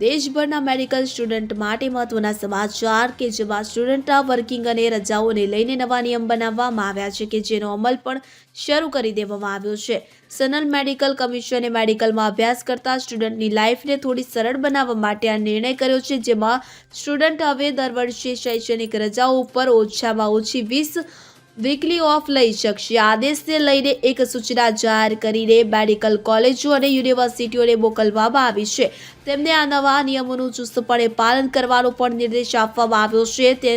દેશભરના medical student માટે મહત્વના સમાચાર કે જેમાં સ્ટુડન્ટના વર્કિંગ અને રજાઓને લઈને નવા નિયમ બનાવવામાં આવ્યા છે કે જેનો અમલ પણ શરૂ કરી દેવામાં આવ્યો છે. સનલ મેડિકલ કમિશને મેડિકલમાં અભ્યાસ કરતા સ્ટુડન્ટની લાઈફને થોડી સરળ બનાવવા માટે આ નિર્ણય કર્યો છે, જેમાં સ્ટુડન્ટ હવે દર વર્ષે શૈક્ષણિક રજાઓ ઉપર ઓછામાં ઓછી વીસ વીકલી ઓફ લઈ શકશે. આદેશને લઈને એક સૂચના જાહેર કરીને મેડિકલ કોલેજો અને યુનિવર્સિટીઓને મોકલવામાં આવી છે. તેમને આ નવા નિયમોનું ચુસ્તપણે પાલન કરવાનો પણ નિર્દેશ આપવામાં આવ્યો છે. તે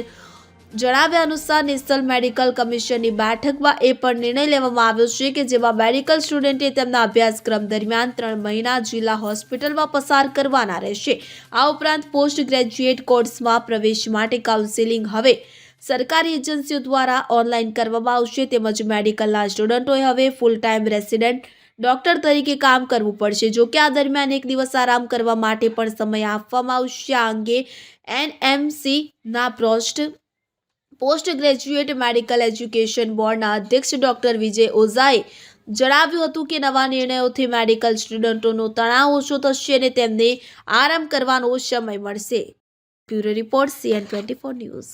જણાવ્યા અનુસાર નેશનલ મેડિકલ કમિશનની બેઠકમાં એ પણ નિર્ણય લેવામાં આવ્યો છે કે જેમાં મેડિકલ સ્ટુડન્ટે તેમના અભ્યાસક્રમ દરમિયાન ત્રણ મહિના જિલ્લા હોસ્પિટલમાં પસાર કરવાના રહેશે. આ ઉપરાંત પોસ્ટ ગ્રેજ્યુએટ કોર્સમાં પ્રવેશ માટે કાઉન્સેલિંગ હવે સરકારી એજન્સીઓ દ્વારા ઓનલાઈન કરવામાં આવશે તેમજ મેડિકલના સ્ટુડન્ટોએ હવે ફૂલ ટાઈમ રેસિડેન્ટ ડોક્ટર તરીકે કામ કરવું પડશે. જો કે આ દરમિયાન એક દિવસ આરામ કરવા માટે પણ સમય આપવામાં આવશે. આ અંગે એનએમસીના post post graduate medical education બોર્ડના અધ્યક્ષ ડોક્ટર વિજય ઓઝાએ જણાવ્યું હતું કે નવા નિર્ણયોથી મેડિકલ સ્ટુડન્ટોનો તણાવ ઓછો થશે અને તેમને આરામ કરવાનો સમય મળશે. Bureau report CN twenty four news.